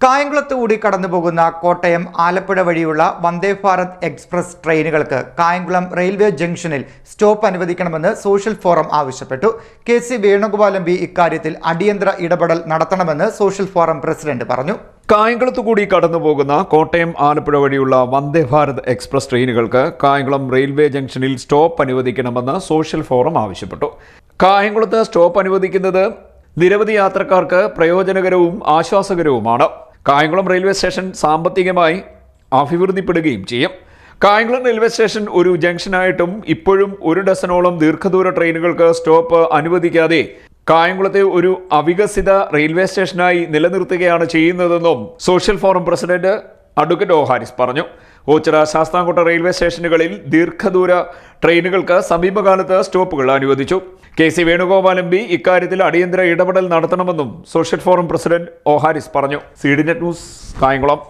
കായംകുളത്ത് കൂടി കടന്നുപോകുന്ന കോട്ടയം ആലപ്പുഴ വഴിയുള്ള വന്ദേ ഭാരത് എക്സ്പ്രസ് ട്രെയിനുകൾക്ക് കായംകുളം റെയിൽവേ ജംഗ്ഷനിൽ സ്റ്റോപ്പ് അനുവദിക്കണമെന്ന് സോഷ്യൽ ഫോറം ആവശ്യപ്പെട്ടു. കെ സി വേണുഗോപാൽ എം ഇക്കാര്യത്തിൽ അടിയന്തര ഇടപെടൽ നടത്തണമെന്ന് സോഷ്യൽ ഫോറം പ്രസിഡന്റ് പറഞ്ഞു. കായംകുളത്ത് കൂടി കടന്നുപോകുന്ന കോട്ടയം ആലപ്പുഴ വഴിയുള്ള വന്ദേ ഭാരത് എക്സ്പ്രസ് ട്രെയിനുകൾക്ക് കായംകുളം റെയിൽവേ ജംഗ്ഷനിൽ സ്റ്റോപ്പ് അനുവദിക്കണമെന്ന് സോഷ്യൽ ഫോറം ആവശ്യപ്പെട്ടു. കായംകുളത്ത് സ്റ്റോപ്പ് അനുവദിക്കുന്നത് നിരവധി യാത്രക്കാർക്ക് പ്രയോജനകരവും ആശ്വാസകരവുമാണ്. കായംകുളം റെയിൽവേ സ്റ്റേഷൻ സാമ്പത്തികമായി അഭിവൃദ്ധിപ്പെടുകയും ചെയ്യും. കായംകുളം റെയിൽവേ സ്റ്റേഷൻ ഒരു ജംഗ്ഷനായിട്ടും ഇപ്പോഴും ഒരു ഡസനോളം ദീർഘദൂര ട്രെയിനുകൾക്ക് സ്റ്റോപ്പ് അനുവദിക്കാതെ കായംകുളത്തെ ഒരു അവികസിത റെയിൽവേ സ്റ്റേഷനായി നിലനിർത്തുകയാണ് ചെയ്യുന്നതെന്നും social forum president advocate O Haris പറഞ്ഞു. ഓച്ചിറ ശാസ്താംകോട്ട റെയിൽവേ സ്റ്റേഷനുകളിൽ ദീർഘദൂര ട്രെയിനുകൾക്ക് സമീപകാലത്ത് സ്റ്റോപ്പുകൾ അനുവദിച്ചു. K C Venugopal M P ഇക്കാര്യത്തിൽ അടിയന്തര ഇടപെടൽ നടത്തണമെന്നും social forum president O Haris പറഞ്ഞു. C news Kayamkulam.